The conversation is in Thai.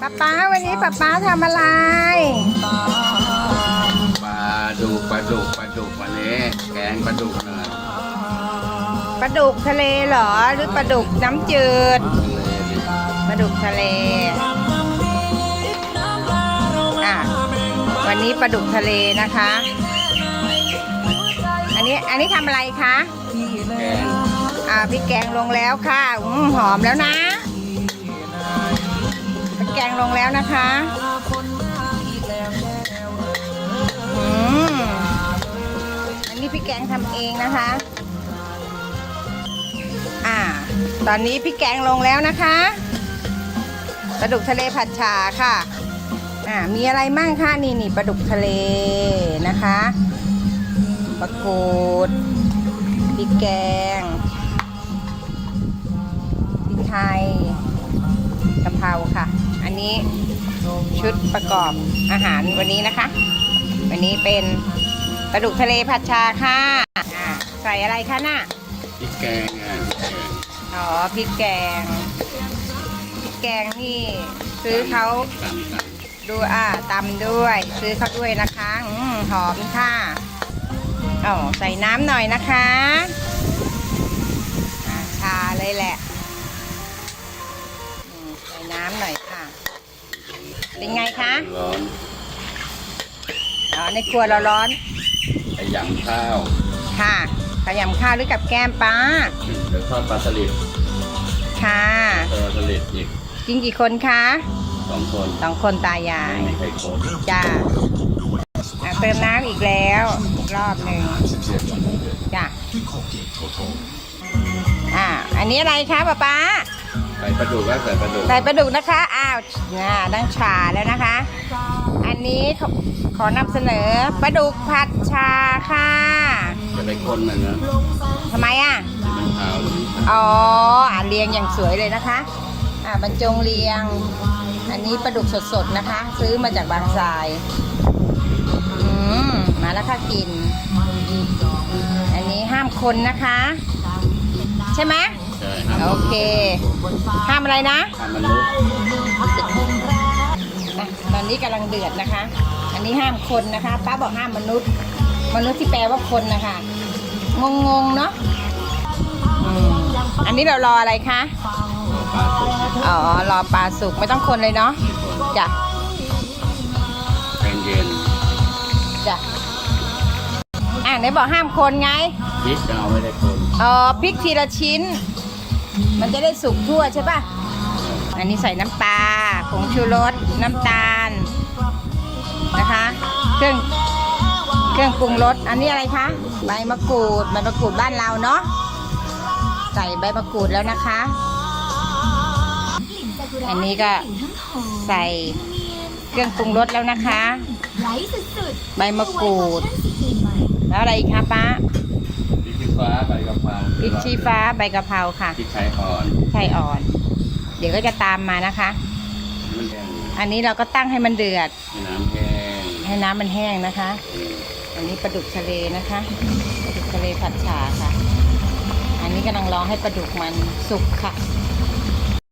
ป๊าป๊าวันนี้ป๊าป๊าทำอะไร ปลาดุกปลาดุกปลาดุกวันนี้ แกงปลาดุกหน่อยปลาดุกทะเลเหรอ หรือปลาดุกน้ำจืด ทะเลดิปลาดุกทะเล อะ วันนี้ปลาดุกทะเลนะคะ อันนี้ อันนี้ทำอะไรคะ แกง อ่าพริกแกงลงแล้วค่ะอืมหอมแล้วนะพริก แกงลงแล้วนะคะอืมอันนี้พริกแกงทำเองนะคะ อ่า ตอนนี้พริกแกงลงแล้วนะคะปลาดุกทะเลผัดฉาค่ะ อ่า มีอะไรมั่งคะนี่นี่ปลาดุกทะเลนะคะปลากรูดพริกแกงพริกไทยกะเพราค่ะ นนี้ชุดประกอบอาหารวันนี้นะคะ วันนี้เป็นปลาดุกทะเลผัดชาค่ะอ่าใส่อะไรคะน่ะพริกแกงอะพริกแกงอ๋อพริกแกงพริกแกงนี่ซื้อเขาตำตดูอ่าตำด้วย ซื้อเขาด้วยนะคะอืมหอมค่ะอ๋อใส่น้ำหน่อยนะคะ เป็นไงคะำร้อนอ๋อในครัวเราร้อนไอ้ยำข้าวค่ะขยำข้าวหรือกับแก้มป้าเดี๋ยวทอดปลาสลิดค่ะเออสลิดอีกกินกี่คนคะสองคนสองคนตายายไม่มีใครโคตรจ้าอะเติมน้ำอีกแล้วอีกรอบหนึ่งจ้าอ่าอันนี้อะไรคะป๊าป๊า ใส่ปลาดุกแล้วใส่ปลาดุกใส่ปลาดุกนะคะ อ้าวน่าดังฉาแล้วนะคะ อันนี้ขอขอนำเสนอปลาดุกผัดชาค่ะจะไปคนมันนะทำไมอะที่มันขาวหรือมันขาวอ๋ออ่าเรียงอย่างสวยเลยนะคะ อ่าบรรจงเรียง อันนี้ปลาดุกสดๆนะคะ ซื้อมาจากบางทรายอืมมาแล้วค่ะกิน อันนี้ห้ามคนนะคะ ใช่ไหมใช่ห้าม โอเคห้ามอะไรนะห้ามมนุษย์อะตอนนี้กำลังเดือดนะคะ อันนี้ห้ามคนนะคะป้าบอกห้ามมนุษย์ มนุษย์ที่แปลว่าคนนะคะงงๆเนาะอืมอันนี้เรารออะไรคะปลาสุกอ๋อรอปลาสุกไม่ต้องคนเลยเนาะจ้ะแกงเย็นจ้ะอะไหนบอกห้ามคนไงพริกเอาไม่ได้คนอ๋อพริกทีละชิ้น มันจะได้สุกทั่วใช่ป่ะอันนี้ใส่น้ำปลาผงชูรส น้ำตาลนะคะ เครื่องเครื่องปรุงรส อันนี้อะไรคะ ใบมะกรูด ใบมะกรูดบ้านเราเนาะ ใส่ใบมะกรูดแล้วนะคะ อันนี้ก็ใส่เครื่องปรุงรสแล้วนะคะไร้สุดๆใบมะกรูด แล้วอะไรอีกคะป้าพริกชี้ ฟ้าใบกะเพราพริกชี้ฟ้าใบกะเพราค่ะพริกไทยอ่อนไข่อ่อน เดี๋ยวก็จะตามมานะคะ มันแดงอันนี้เราก็ตั้งให้มันเดือด ให้น้ำแห้งให้น้ำมันแห้งนะคะ อันนี้ปลาดุกทะเลนะคะปลาดุกทะเลผัดฉ่าค่ะ อันนี้กำลังรอให้ปลาดุกมันสุกค่ะ